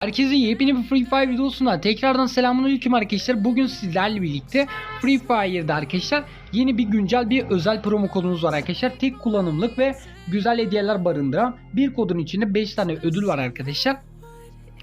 Herkese yepyeni bir Free Fire videosuna tekrardan selamünaleyküm arkadaşlar. Bugün sizlerle birlikte Free Fire'da arkadaşlar yeni bir güncel bir özel promo kodumuz var arkadaşlar. Tek kullanımlık ve güzel hediyeler barındıran bir kodun içinde 5 tane ödül var arkadaşlar.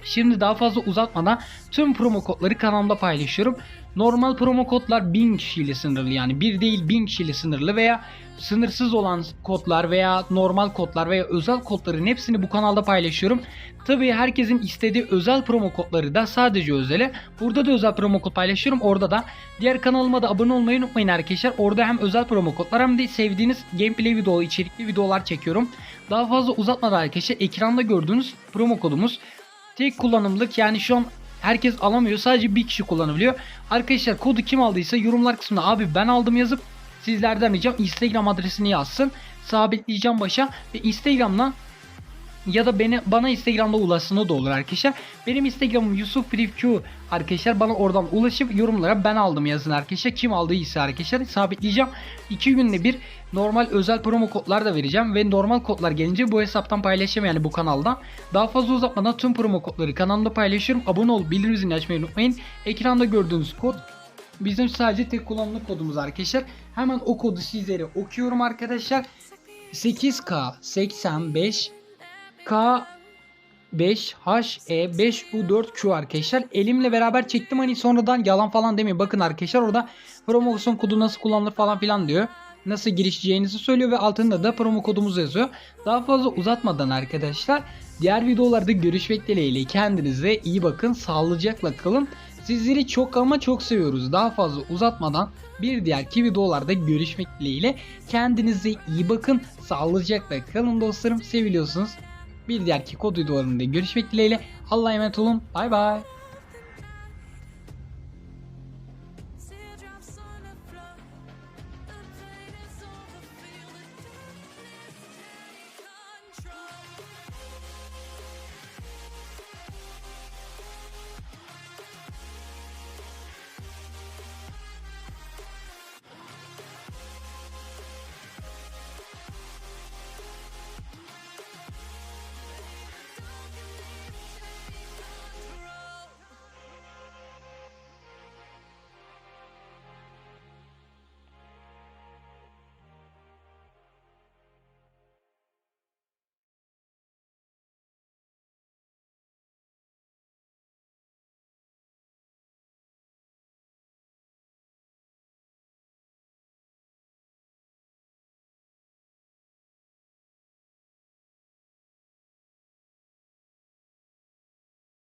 Şimdi daha fazla uzatmadan tüm promo kodları kanalımda paylaşıyorum. Normal promo kodlar 1000 kişiyle sınırlı yani bir değil 1000 kişiyle sınırlı veya sınırsız olan kodlar veya normal kodlar veya özel kodların hepsini bu kanalda paylaşıyorum. Tabii herkesin istediği özel promo kodları da sadece özele. Burada da özel promo kod paylaşıyorum. Orada da diğer kanalıma da abone olmayı unutmayın arkadaşlar. Orada hem özel promo kodlar hem de sevdiğiniz gameplay video içerikli videolar çekiyorum. Daha fazla uzatmadan arkadaşlar ekranda gördüğünüz promo kodumuz tek kullanımlık yani şu an herkes alamıyor sadece bir kişi kullanabiliyor. Arkadaşlar kodu kim aldıysa yorumlar kısmına abi ben aldım yazıp sizlerden ricam Instagram adresini yazsın. Sabitleyeceğim başa ve Instagram'dan ya da beni bana Instagram'da ulaşsın da olur arkadaşlar. Benim Instagram'ım Yusuf Q arkadaşlar bana oradan ulaşıp yorumlara ben aldım yazın arkadaşlar. Kim aldıysa arkadaşlar sabitleyeceğim. 2 günde bir normal özel promo kodlar da vereceğim ve normal kodlar gelince bu hesaptan paylaşacağım yani bu kanaldan. Daha fazla uzatmadan tüm promo kodları kanalımda paylaşıyorum. Abone ol, bildirim zilini açmayı unutmayın. Ekranda gördüğünüz kod bizim sadece tek kullanımlık kodumuz arkadaşlar. Hemen o kodu sizlere okuyorum arkadaşlar. 8K 85 K 5 H E 5 U 4 Q arkadaşlar. Elimle beraber çektim hani sonradan yalan falan demeyin. Bakın arkadaşlar orada promosyon kodu nasıl kullanılır falan filan diyor. Nasıl girişeceğinizi söylüyor ve altında da promo kodumuz yazıyor. Daha fazla uzatmadan arkadaşlar diğer videolarda görüşmek dileğiyle kendinize iyi bakın. Sağlıcakla kalın. Sizleri çok ama çok seviyoruz. Daha fazla uzatmadan bir diğerki videolarda görüşmek dileğiyle kendinize iyi bakın. Sağlıcakla kalın dostlarım. Seviliyorsunuz. Bir diğerki kod videolarında görüşmek dileğiyle. Allah'a emanet olun. Bay bay.